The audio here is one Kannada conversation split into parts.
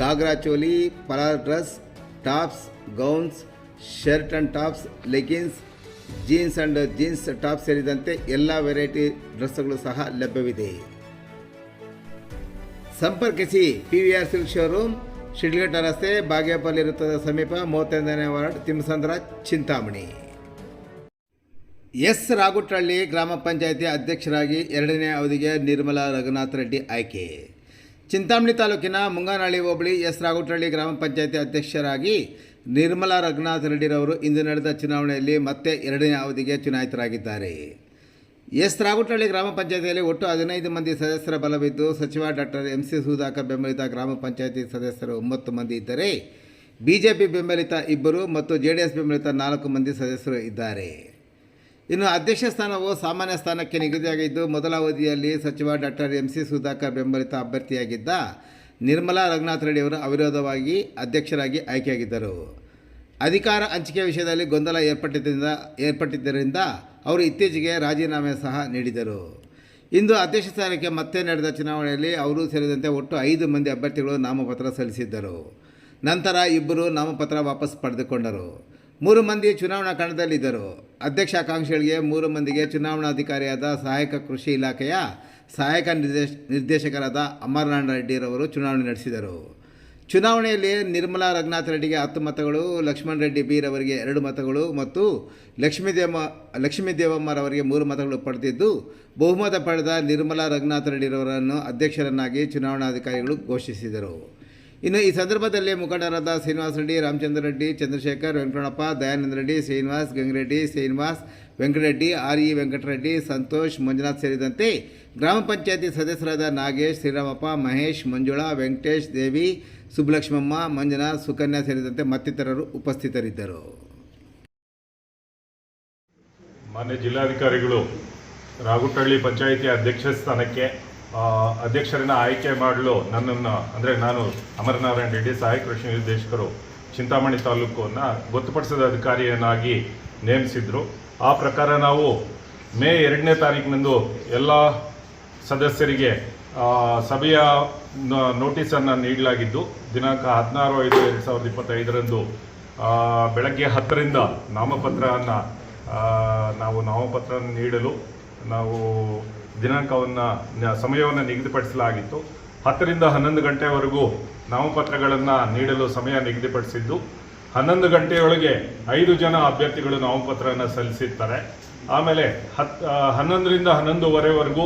Ghagra choli ಪಲಾರ್ dress, tops, gowns, shirt and tops leggings jeans and jeans top ಸೇರಿದಂತೆ ಎಲ್ಲ ವೆರೈಟಿ ಡ್ರೆಸ್ಗಳು ಸಹ ಲಭ್ಯವಿದೆ. ಸಂಪರ್ಕಿಸಿ P V R silk showroom, Sidlaghatta ರಸ್ತೆ, ಬಾಗೇಪಲ್ಲಿ ವೃತ್ತದ ಸಮೀಪ, ಮೂವತ್ತೈದನೇ ವಾರ್ಡ್, ತಿಮ್ಮಸಂದ್ರ, ಚಿಂತಾಮಣಿ. ಎಸ್ ರಾಗುಟ್ಟಳ್ಳಿ ಗ್ರಾಮ ಪಂಚಾಯಿತಿ ಅಧ್ಯಕ್ಷರಾಗಿ ಎರಡನೇ ಅವಧಿಗೆ ನಿರ್ಮಲಾ ರಘುನಾಥ್ ರೆಡ್ಡಿ ಆಯ್ಕೆ. ಚಿಂತಾಮಣಿ ತಾಲೂಕಿನ ಮುಂಗಾನಹಳ್ಳಿ ಹೋಬಳಿ ಎಸ್ ರಾಗುಟ್ಟಳ್ಳಿ ಗ್ರಾಮ ಪಂಚಾಯಿತಿ ಅಧ್ಯಕ್ಷರಾಗಿ ನಿರ್ಮಲಾ ರಘುನಾಥ ರೆಡ್ಡಿರವರು ಇಂದು ನಡೆದ ಚುನಾವಣೆಯಲ್ಲಿ ಮತ್ತೆ ಎರಡನೇ ಅವಧಿಗೆ ಚುನಾಯಿತರಾಗಿದ್ದಾರೆ. ಎಸ್ ರಾಗುಟ್ಟಳ್ಳಿ ಗ್ರಾಮ ಪಂಚಾಯತಿಯಲ್ಲಿ ಒಟ್ಟು ಹದಿನೈದು ಮಂದಿ ಸದಸ್ಯರ ಬಲವಿದ್ದು ಸಚಿವ ಡಾಕ್ಟರ್ ಎಂ ಸಿ ಸುಧಾಕರ್ ಬೆಂಬಲಿತ ಗ್ರಾಮ ಪಂಚಾಯತಿ ಸದಸ್ಯರು ಒಂಬತ್ತು ಮಂದಿ ಇದ್ದರೆ, ಬಿಜೆಪಿ ಬೆಂಬಲಿತ ಇಬ್ಬರು ಮತ್ತು ಜೆ ಡಿ ಎಸ್ ಬೆಂಬಲಿತ ನಾಲ್ಕು ಮಂದಿ ಸದಸ್ಯರು ಇದ್ದಾರೆ. ಇನ್ನು ಅಧ್ಯಕ್ಷ ಸ್ಥಾನವು ಸಾಮಾನ್ಯ ಸ್ಥಾನಕ್ಕೆ ನಿಗದಿಯಾಗಿದ್ದು, ಮೊದಲ ಅವಧಿಯಲ್ಲಿ ಸಚಿವ ಡಾಕ್ಟರ್ ಎಂ. ಸಿ. ಸುಧಾಕರ್ ಬೆಂಬಲಿತ ಅಭ್ಯರ್ಥಿಯಾಗಿದ್ದ ನಿರ್ಮಲಾ ರಘುನಾಥ್ ರೆಡ್ಡಿಯವರು ಅವಿರೋಧವಾಗಿ ಅಧ್ಯಕ್ಷರಾಗಿ ಆಯ್ಕೆಯಾಗಿದ್ದರು. ಅಧಿಕಾರ ಹಂಚಿಕೆ ವಿಷಯದಲ್ಲಿ ಗೊಂದಲ ಏರ್ಪಟ್ಟಿದ್ದರಿಂದ ಏರ್ಪಟ್ಟಿದ್ದರಿಂದ ಅವರು ಇತ್ತೀಚೆಗೆ ರಾಜೀನಾಮೆ ಸಹ ನೀಡಿದರು. ಇಂದು ಅಧ್ಯಕ್ಷ ಸ್ಥಾನಕ್ಕೆ ಮತ್ತೆ ನಡೆದ ಚುನಾವಣೆಯಲ್ಲಿ ಅವರು ಸೇರಿದಂತೆ ಒಟ್ಟು ಐದು ಮಂದಿ ಅಭ್ಯರ್ಥಿಗಳು ನಾಮಪತ್ರ ಸಲ್ಲಿಸಿದ್ದರು. ನಂತರ ಇಬ್ಬರು ನಾಮಪತ್ರ ವಾಪಸ್ ಪಡೆದುಕೊಂಡರು. ಮೂರು ಮಂದಿ ಚುನಾವಣಾ ಕಣದಲ್ಲಿದ್ದರು. ಅಧ್ಯಕ್ಷ ಆಕಾಂಕ್ಷಿಗಳಿಗೆ ಮೂರು ಮಂದಿಗೆ ಚುನಾವಣಾಧಿಕಾರಿಯಾದ ಸಹಾಯಕ ಕೃಷಿ ಇಲಾಖೆಯ ಸಹಾಯಕ ನಿರ್ದೇಶ, ನಿರ್ದೇಶಕರಾದ ಅಮರನಾರಾಯಣ ರೆಡ್ಡಿರವರು ಚುನಾವಣೆ ನಡೆಸಿದರು. ಚುನಾವಣೆಯಲ್ಲಿ ನಿರ್ಮಲಾ ರಘುನಾಥ್ ರೆಡ್ಡಿಗೆ ಹತ್ತು ಮತಗಳು, ಲಕ್ಷ್ಮಣ್ ರೆಡ್ಡಿ ಬೀರವರಿಗೆ ಎರಡು ಮತಗಳು ಮತ್ತು ಲಕ್ಷ್ಮೀದೇವ ಲಕ್ಷ್ಮೀ ದೇವಮ್ಮರವರಿಗೆ ಮೂರು ಮತಗಳು ಪಡೆದಿದ್ದು, ಬಹುಮತ ಪಡೆದ ನಿರ್ಮಲಾ ರಘುನಾಥ ರೆಡ್ಡಿರವರನ್ನು ಅಧ್ಯಕ್ಷರನ್ನಾಗಿ ಚುನಾವಣಾಧಿಕಾರಿಗಳು ಘೋಷಿಸಿದರು. ಇನ್ನು ಈ ಸಂದರ್ಭದಲ್ಲಿ ಮುಖಂಡರಾದ ಶ್ರೀನಿವಾಸ ರೆಡ್ಡಿ, ರಾಮಚಂದ್ರ ರೆಡ್ಡಿ, ಚಂದ್ರಶೇಖರ್ ವೆಂಕಟಪ್ಪ ದಯಾನಂದ ರೆಡ್ಡಿ, ಶ್ರೀನಿವಾಸ್, ಗಂಗರೆಡ್ಡಿ, ಶ್ರೀನಿವಾಸ್, ವೆಂಕಟರೆಡ್ಡಿ, ಆರ್ ಇ ವೆಂಕಟರೆಡ್ಡಿ, ಸಂತೋಷ್ ಮಂಜುನಾಥ್ ಸೇರಿದಂತೆ ಗ್ರಾಮ ಪಂಚಾಯತಿ ಸದಸ್ಯರಾದ ನಾಗೇಶ್, ಶ್ರೀರಾಮಪ್ಪ, ಮಹೇಶ್, ಮಂಜುಳಾ, ವೆಂಕಟೇಶ್, ದೇವಿ, ಸುಬ್ಬಲಕ್ಷ್ಮಮ್ಮ ಮಂಜುನಾಥ್ ಸುಕನ್ಯಾ ಸೇರಿದಂತೆ ಮತ್ತಿತರರು ಉಪಸ್ಥಿತರಿದ್ದರು. ಮಾನ್ಯ ಜಿಲ್ಲಾಧಿಕಾರಿಗಳು ರಾಗುಟ್ಟಳ್ಳಿ ಪಂಚಾಯಿತಿ ಅಧ್ಯಕ್ಷ ಸ್ಥಾನಕ್ಕೆ ಅಧ್ಯಕ್ಷರನ್ನ ಆಯ್ಕೆ ಮಾಡಲು ನನ್ನನ್ನು, ಅಂದರೆ ನಾನು ಅಮರನಾರಾಯಣ ರೆಡ್ಡಿ ಸಹಾಯಕ ಕೃಷಿ ನಿರ್ದೇಶಕರು ಚಿಂತಾಮಣಿ ತಾಲೂಕನ್ನು ಗೊತ್ತುಪಡಿಸಿದ ಅಧಿಕಾರಿಯನ್ನಾಗಿ ನೇಮಿಸಿದ್ರು. ಆ ಪ್ರಕಾರ ನಾವು ಮೇ ಎರಡನೇ ತಾರೀಕಿನಂದು ಎಲ್ಲ ಸದಸ್ಯರಿಗೆ ಸಭೆಯ ನೋಟಿಸನ್ನು ನೀಡಲಾಗಿದ್ದು, ದಿನಾಂಕ ಹದಿನಾರು ಐದು ಎರಡು ಸಾವಿರದ ಇಪ್ಪತ್ತೈದರಂದು ಬೆಳಗ್ಗೆ ಹತ್ತರಿಂದ ನಾಮಪತ್ರವನ್ನು ನಾವು ನಾಮಪತ್ರ ನೀಡಲು ನಾವು ದಿನಾಂಕವನ್ನು ಸಮಯವನ್ನು ನಿಗದಿಪಡಿಸಲಾಗಿತ್ತು. ಹತ್ತರಿಂದ ಹನ್ನೊಂದು ಗಂಟೆವರೆಗೂ ನಾಮಪತ್ರಗಳನ್ನು ನೀಡಲು ಸಮಯ ನಿಗದಿಪಡಿಸಿದ್ದು, ಹನ್ನೊಂದು ಗಂಟೆಯೊಳಗೆ ಐದು ಜನ ಅಭ್ಯರ್ಥಿಗಳು ನಾಮಪತ್ರವನ್ನು ಸಲ್ಲಿಸಿರ್ತಾರೆ. ಆಮೇಲೆ ಹತ್ ಹನ್ನೊಂದರಿಂದ ಹನ್ನೊಂದುವರೆವರೆಗೂ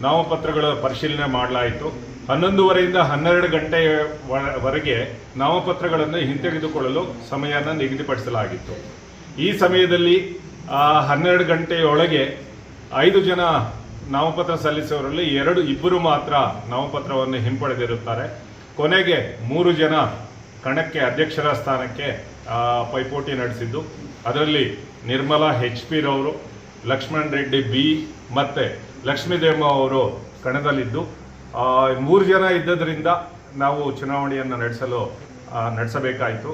ನಾಮಪತ್ರಗಳ ಪರಿಶೀಲನೆ ಮಾಡಲಾಯಿತು. ಹನ್ನೊಂದುವರೆಯಿಂದ ಹನ್ನೆರಡು ಗಂಟೆಯ ವ- ವರೆಗೆ ನಾಮಪತ್ರಗಳನ್ನು ಹಿಂತೆಗೆದುಕೊಳ್ಳಲು ಸಮಯನ ನಿಗದಿಪಡಿಸಲಾಗಿತ್ತು. ಈ ಸಮಯದಲ್ಲಿ ಹನ್ನೆರಡು ಗಂಟೆಯೊಳಗೆ ಐದು ಜನ ನಾಮಪತ್ರ ಸಲ್ಲಿಸುವವರಲ್ಲಿ ಎರಡು ಇಬ್ಬರು ಮಾತ್ರ ನಾಮಪತ್ರವನ್ನು ಹಿಂಪಡೆದಿರುತ್ತಾರೆ. ಕೊನೆಗೆ ಮೂರು ಜನ ಕಣಕ್ಕೆ ಅಧ್ಯಕ್ಷರ ಸ್ಥಾನಕ್ಕೆ ಪೈಪೋಟಿ ನಡೆಸಿದ್ದು. ಅದರಲ್ಲಿ ನಿರ್ಮಲಾ, ಹೆಚ್ ಪಿ ರವರು, ಲಕ್ಷ್ಮಣ್ ರೆಡ್ಡಿ, ಬಿ ಮತ್ತು ಲಕ್ಷ್ಮೀದೇವ ಅವರು ಕಣದಲ್ಲಿದ್ದು. ಮೂರು ಜನ ಇದ್ದದರಿಂದ ನಾವು ಚುನಾವಣೆಯನ್ನು ನಡೆಸಲು ನಡೆಸಬೇಕಾಯಿತು.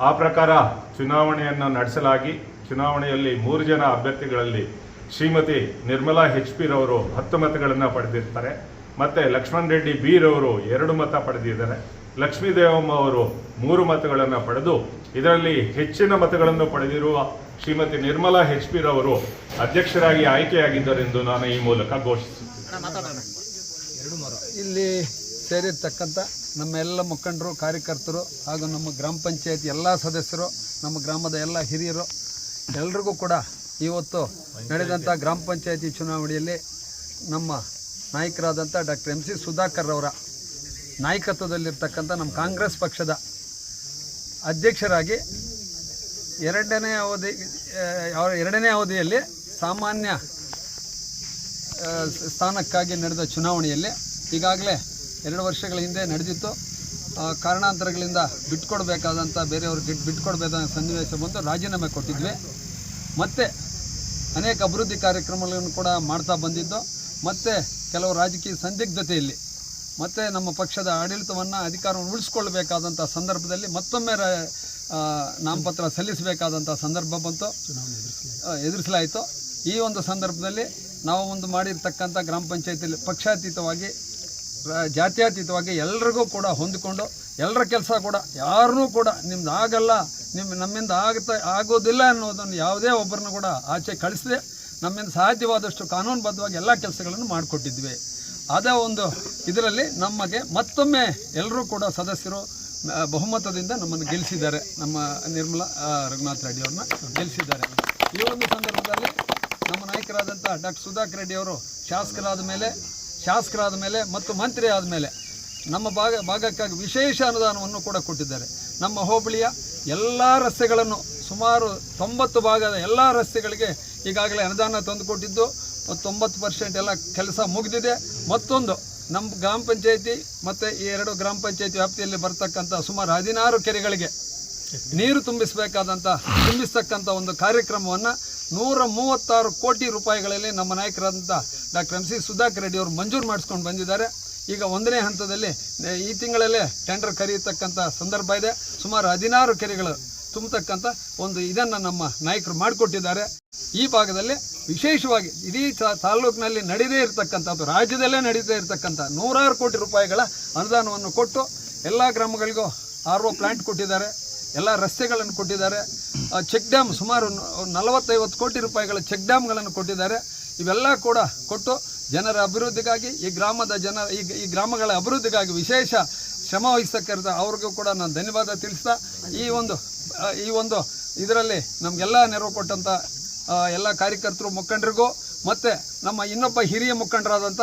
ಆ ಪ್ರಕಾರ ಚುನಾವಣೆಯನ್ನು ನಡೆಸಲಾಗಿ, ಚುನಾವಣೆಯಲ್ಲಿ ಮೂರು ಜನ ಅಭ್ಯರ್ಥಿಗಳಲ್ಲಿ ಶ್ರೀಮತಿ ನಿರ್ಮಲಾ ಹೆಚ್ ಪಿ ರವರು ಹತ್ತು ಮತಗಳನ್ನು ಪಡೆದಿರ್ತಾರೆ. ಮತ್ತು ಲಕ್ಷ್ಮಣ್ ರೆಡ್ಡಿ ಬಿ ರವರು ಎರಡು ಮತ ಪಡೆದಿದ್ದಾರೆ. ಲಕ್ಷ್ಮೀ ದೇವಮ್ಮ ಅವರು ಮೂರು ಮತಗಳನ್ನು ಪಡೆದು ಇದರಲ್ಲಿ ಹೆಚ್ಚಿನ ಮತಗಳನ್ನು ಪಡೆದಿರುವ ಶ್ರೀಮತಿ ನಿರ್ಮಲಾ ಹೆಚ್ ಪಿ ರವರು ಅಧ್ಯಕ್ಷರಾಗಿ ಆಯ್ಕೆಯಾಗಿದ್ದರೆಂದು ನಾನು ಈ ಮೂಲಕ ಘೋಷಿಸುತ್ತೇನೆ. ಇಲ್ಲಿ ಸೇರಿರ್ತಕ್ಕಂಥ ನಮ್ಮ ಎಲ್ಲ ಮುಖಂಡರು, ಕಾರ್ಯಕರ್ತರು ಹಾಗೂ ನಮ್ಮ ಗ್ರಾಮ ಪಂಚಾಯತ್ ಎಲ್ಲ ಸದಸ್ಯರು, ನಮ್ಮ ಗ್ರಾಮದ ಎಲ್ಲ ಹಿರಿಯರು, ಎಲ್ರಿಗೂ ಕೂಡ ಇವತ್ತು ನಡೆದಂಥ ಗ್ರಾಮ ಪಂಚಾಯತಿ ಚುನಾವಣೆಯಲ್ಲಿ ನಮ್ಮ ನಾಯಕರಾದಂಥ ಡಾಕ್ಟರ್ ಎಂ ಸಿ ಸುಧಾಕರ್ ಅವರ ನಾಯಕತ್ವದಲ್ಲಿರ್ತಕ್ಕಂಥ ನಮ್ಮ ಕಾಂಗ್ರೆಸ್ ಪಕ್ಷದ ಅಧ್ಯಕ್ಷರಾಗಿ ಎರಡನೇ ಅವಧಿ ಅವರ ಎರಡನೇ ಅವಧಿಯಲ್ಲಿ ಸಾಮಾನ್ಯ ಸ್ಥಾನಕ್ಕಾಗಿ ನಡೆದ ಚುನಾವಣೆಯಲ್ಲಿ ಈಗಾಗಲೇ ಎರಡು ವರ್ಷಗಳ ಹಿಂದೆ ನಡೆದಿತ್ತು. ಕಾರಣಾಂತರಗಳಿಂದ ಬಿಟ್ಕೊಡ್ಬೇಕಾದಂಥ ಬೇರೆಯವ್ರಿಗೆ ಬಿಟ್ಕೊಡ್ಬೇಕಾದ ಸನ್ನಿವೇಶ ಬಂದು ರಾಜೀನಾಮೆ ಕೊಟ್ಟಿದ್ವಿ. ಮತ್ತು ಅನೇಕ ಅಭಿವೃದ್ಧಿ ಕಾರ್ಯಕ್ರಮಗಳನ್ನು ಕೂಡ ಮಾಡ್ತಾ ಬಂದಿದ್ದು ಮತ್ತು ಕೆಲವು ರಾಜಕೀಯ ಸಂದಿಗ್ಧತೆಯಲ್ಲಿ ಮತ್ತು ನಮ್ಮ ಪಕ್ಷದ ಆಡಳಿತವನ್ನು ಅಧಿಕಾರವನ್ನು ಉಳಿಸ್ಕೊಳ್ಬೇಕಾದಂಥ ಸಂದರ್ಭದಲ್ಲಿ ಮತ್ತೊಮ್ಮೆ ರ ನಾಮಪತ್ರ ಸಲ್ಲಿಸಬೇಕಾದಂಥ ಸಂದರ್ಭ ಬಂತು. ಎದುರಿಸಲಾಯಿತು. ಈ ಒಂದು ಸಂದರ್ಭದಲ್ಲಿ ನಾವು ಒಂದು ಮಾಡಿರ್ತಕ್ಕಂಥ ಗ್ರಾಮ ಪಂಚಾಯತಿಯಲ್ಲಿ ಪಕ್ಷಾತೀತವಾಗಿ ಜಾತ್ಯಾತೀತವಾಗಿ ಜಾತ್ಯತೀತವಾಗಿ ಎಲ್ರಿಗೂ ಕೂಡ ಹೊಂದಿಕೊಂಡು ಎಲ್ಲರ ಕೆಲಸ ಕೂಡ ಯಾರನ್ನೂ ಕೂಡ ನಿಮ್ದು ಆಗಲ್ಲ ನಿಮ್ಮ ನಮ್ಮಿಂದ ಆಗುತ್ತಾ ಆಗೋದಿಲ್ಲ ಅನ್ನೋದನ್ನು ಯಾವುದೇ ಒಬ್ಬರನ್ನ ಕೂಡ ಆಚೆ ಕಳಿಸದೆ ನಮ್ಮಿಂದ ಸಾಧ್ಯವಾದಷ್ಟು ಕಾನೂನುಬದ್ಧವಾಗಿ ಎಲ್ಲ ಕೆಲಸಗಳನ್ನು ಮಾಡಿಕೊಟ್ಟಿದ್ವಿ. ಅದೇ ಒಂದು ಇದರಲ್ಲಿ ನಮಗೆ ಮತ್ತೊಮ್ಮೆ ಎಲ್ಲರೂ ಕೂಡ ಸದಸ್ಯರು ಬಹುಮತದಿಂದ ನಮ್ಮನ್ನು ಗೆಲ್ಲಿಸಿದ್ದಾರೆ ನಮ್ಮ ನಿರ್ಮಲಾ ರಘುನಾಥ್ ರೆಡ್ಡಿ ಅವ್ರನ್ನ ಗೆಲ್ಲಿಸಿದ್ದಾರೆ ಈ ಒಂದು ಸಂದರ್ಭದಲ್ಲಿ ನಮ್ಮ ನಾಯಕರಾದಂಥ ಡಾಕ್ಟರ್ ಸುಧಾಕರ್ ರೆಡ್ಡಿ ಅವರು ಶಾಸಕರಾದ ಮೇಲೆ ಶಾಸಕರಾದ ಮೇಲೆ ಮತ್ತು ಮಂತ್ರಿ ಆದ ಮೇಲೆ ನಮ್ಮ ಭಾಗ ಭಾಗಕ್ಕಾಗಿ ವಿಶೇಷ ಅನುದಾನವನ್ನು ಕೂಡ ಕೊಟ್ಟಿದ್ದಾರೆ. ನಮ್ಮ ಹೋಬಳಿಯ ಎಲ್ಲ ರಸ್ತೆಗಳನ್ನು ಸುಮಾರು ತೊಂಬತ್ತು ಭಾಗದ ಎಲ್ಲ ರಸ್ತೆಗಳಿಗೆ ಈಗಾಗಲೇ ಅನುದಾನ ತಂದುಕೊಟ್ಟಿದ್ದು, ತೊಂಬತ್ತು ಪರ್ಸೆಂಟ್ ಎಲ್ಲ ಕೆಲಸ ಮುಗಿದಿದೆ. ಮತ್ತೊಂದು ನಮ್ಮ ಗ್ರಾಮ ಪಂಚಾಯತಿ ಮತ್ತು ಈ ಎರಡು ಗ್ರಾಮ ಪಂಚಾಯತಿ ವ್ಯಾಪ್ತಿಯಲ್ಲಿ ಬರ್ತಕ್ಕಂಥ ಸುಮಾರು ಹದಿನಾರು ಕೆರೆಗಳಿಗೆ ನೀರು ತುಂಬಿಸಬೇಕಾದಂಥ ತುಂಬಿಸ್ತಕ್ಕಂಥ ಒಂದು ಕಾರ್ಯಕ್ರಮವನ್ನು ನೂರ ಮೂವತ್ತಾರು ಕೋಟಿ ರೂಪಾಯಿಗಳಲ್ಲಿ ನಮ್ಮ ನಾಯಕರಾದಂಥ doctor M C Sudhakar Reddy ಅವರು ಮಂಜೂರು ಮಾಡಿಸ್ಕೊಂಡು ಬಂದಿದ್ದಾರೆ. ಈಗ ಒಂದನೇ ಹಂತದಲ್ಲಿ ಈ ತಿಂಗಳಲ್ಲೇ ಟೆಂಡರ್ ಕರೆಯತಕ್ಕಂಥ ಸಂದರ್ಭ ಇದೆ. ಸುಮಾರು ಹದಿನಾರು ಕೆರೆಗಳು ತುಂಬತಕ್ಕಂಥ ಒಂದು ಇದನ್ನು ನಮ್ಮ ನಾಯಕರು ಮಾಡಿಕೊಟ್ಟಿದ್ದಾರೆ. ಈ ಭಾಗದಲ್ಲಿ ವಿಶೇಷವಾಗಿ ಇಡೀ ತಾಲೂಕಿನಲ್ಲಿ ನಡೆದೇ ಇರತಕ್ಕಂಥದ್ದು, ರಾಜ್ಯದಲ್ಲೇ ನಡೀತಾ ಇರತಕ್ಕಂಥ ನೂರಾರು ಕೋಟಿ ರೂಪಾಯಿಗಳ ಅನುದಾನವನ್ನು ಕೊಟ್ಟು ಎಲ್ಲ ಗ್ರಾಮಗಳಿಗೂ ಆರ್ ಒ ಪ್ಲಾಂಟ್ ಕೊಟ್ಟಿದ್ದಾರೆ, ಎಲ್ಲ ರಸ್ತೆಗಳನ್ನು ಕೊಟ್ಟಿದ್ದಾರೆ. ಚೆಕ್ ಡ್ಯಾಮ್ ಸುಮಾರು ನಲವತ್ತೈವತ್ತು ಕೋಟಿ ರೂಪಾಯಿಗಳ ಚೆಕ್ ಡ್ಯಾಮ್ಗಳನ್ನು ಕೊಟ್ಟಿದ್ದಾರೆ. ಇವೆಲ್ಲ ಕೂಡ ಕೊಟ್ಟು ಜನರ ಅಭಿವೃದ್ಧಿಗಾಗಿ, ಈ ಗ್ರಾಮದ ಜನ, ಈ ಗ್ರಾಮಗಳ ಅಭಿವೃದ್ಧಿಗಾಗಿ ವಿಶೇಷ ಶ್ರಮ ವಹಿಸ್ತಕ್ಕಂಥ ಅವ್ರಿಗೂ ಕೂಡ ನಾನು ಧನ್ಯವಾದ ತಿಳಿಸ್ತಾ, ಈ ಒಂದು ಈ ಒಂದು ಇದರಲ್ಲಿ ನಮಗೆಲ್ಲ ನೆರವು ಕೊಟ್ಟಂಥ ಎಲ್ಲ ಕಾರ್ಯಕರ್ತರು ಮುಖಂಡರಿಗೂ, ಮತ್ತು ನಮ್ಮ ಇನ್ನೊಬ್ಬ ಹಿರಿಯ ಮುಖಂಡರಾದಂಥ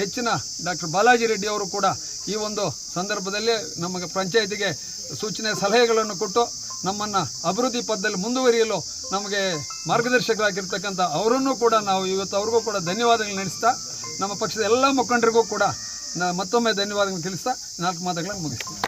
ನೆಚ್ಚಿನ ಡಾಕ್ಟರ್ ಬಾಲಾಜಿ ರೆಡ್ಡಿ ಅವರು ಕೂಡ ಈ ಒಂದು ಸಂದರ್ಭದಲ್ಲಿ ನಮಗೆ ಪಂಚಾಯಿತಿಗೆ ಸೂಚನೆ ಸಲಹೆಗಳನ್ನು ಕೊಟ್ಟು ನಮ್ಮನ್ನು ಅಭಿವೃದ್ಧಿ ಪದದಲ್ಲಿ ಮುಂದುವರಿಯಲು ನಮಗೆ ಮಾರ್ಗದರ್ಶಕರಾಗಿರ್ತಕ್ಕಂಥ ಅವರನ್ನು ಕೂಡ ನಾವು ಇವತ್ತು ಅವ್ರಿಗೂ ಕೂಡ ಧನ್ಯವಾದಗಳು ನಡೆಸ್ತಾ ನಮ್ಮ ಪಕ್ಷದ ಎಲ್ಲ ಮುಖಂಡರಿಗೂ ಕೂಡ ಮತ್ತೊಮ್ಮೆ ಧನ್ಯವಾದಗಳನ್ನು ತಿಳಿಸ್ತಾ, ನಾಲ್ಕು ಮಾತುಗಳನ್ನು ಮುಗಿಸ್ತೀನಿ.